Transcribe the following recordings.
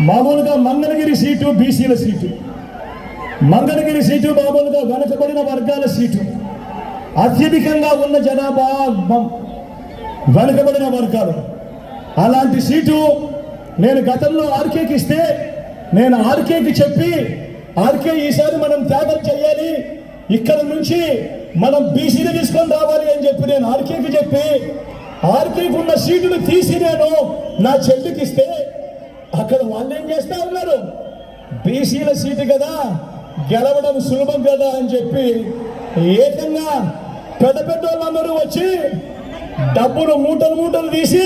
మామూలుగా మంగళగిరి సీటు బీసీల seat. Mangalagiri seat మామూలుగా వెనకబడిన వర్గాల సీటు. అత్యధికంగా ఉన్న జనాభా మ- వెనుకబడిన వర్గాలు. అలాంటి సీటు నేను గతంలో ఆర్కేకి ఇస్తే నేను ఆర్కేకి చెప్పి ఆర్కే ఈసారి మనం త్యాగం చేయాలి. ఇక్కడ నుంచి మనం బీసీని తీసుకొని రావాలి అని చెప్పి నేను ఆర్కేకి చెప్పి ఆర్కేకి ఉన్న సీటును తీసి నేను నా చెల్లికి ఇస్తే అక్కడ వాళ్ళు ఏం చేస్తా ఉన్నారు? బీసీల సీటు కదా గెలవడం సులభం కదా అని చెప్పి ఏకంగా పెద్ద పెద్ద వాళ్ళందరూ వచ్చి డబ్బులు మూటలు మూటలు తీసి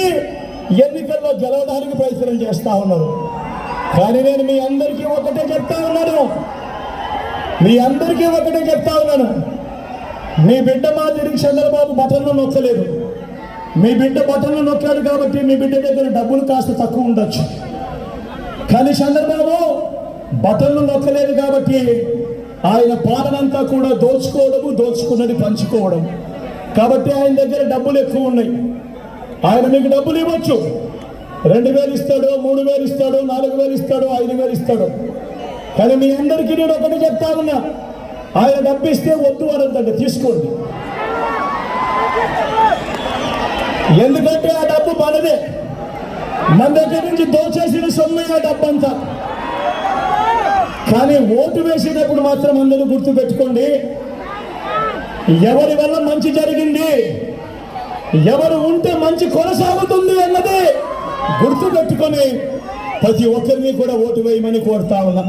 ఎన్నికల్లో గెలవడానికి ప్రయత్నం చేస్తా ఉన్నారు. కానీ నేను మీ అందరికీ ఒకటే చెప్తా ఉన్నాను. మీ అందరికీ ఒకటే చెప్తా ఉన్నాను. మీ బిడ్డ మాదిరి చంద్రబాబు బటన్లు నొక్కలేదు. మీ బిడ్డ బటన్లు నొక్కారు కాబట్టి మీ బిడ్డ దగ్గర డబ్బులు కాస్త తక్కువ ఉండొచ్చు. కానీ చంద్రబాబు బటన్లు నొక్కలేదు కాబట్టి ఆయన పాలనంతా కూడా దోచుకోవడము దోచుకున్నది పంచుకోవడం. కాబట్టి ఆయన దగ్గర డబ్బులు ఎక్కువ ఉన్నాయి. ఆయన మీకు డబ్బులు ఇవ్వచ్చు. రెండు వేలు ఇస్తాడు మూడు వేలు ఇస్తాడు నాలుగు వేలు ఇస్తాడు ఐదు వేలు ఇస్తాడు. కానీ మీ అందరికీ నేను ఒకటి చెప్తా ఉన్నా. ఆయన డబ్బు ఇస్తే వద్దు అనొద్దండి తీసుకోండి. ఎందుకంటే ఆ డబ్బు మనదే. మన దగ్గర నుంచి దోచేసిన సొమ్మే ఆ డబ్బంతా కానీ ఓటు వేసేటప్పుడు మాత్రం అందరూ గుర్తు పెట్టుకోండి. ఎవరి వల్ల మంచి జరిగింది? ఎవరు ఉంటే మంచి కొనసాగుతుంది అన్నది గుర్తు పెట్టుకొని ప్రతి ఒక్కరిని కూడా ఓటు వేయమని కోరుతా ఉన్నా.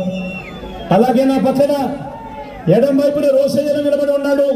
అలాగే నా పక్కన ఎడం వైపున రోసయ్య నిలబడి ఉన్నాడు.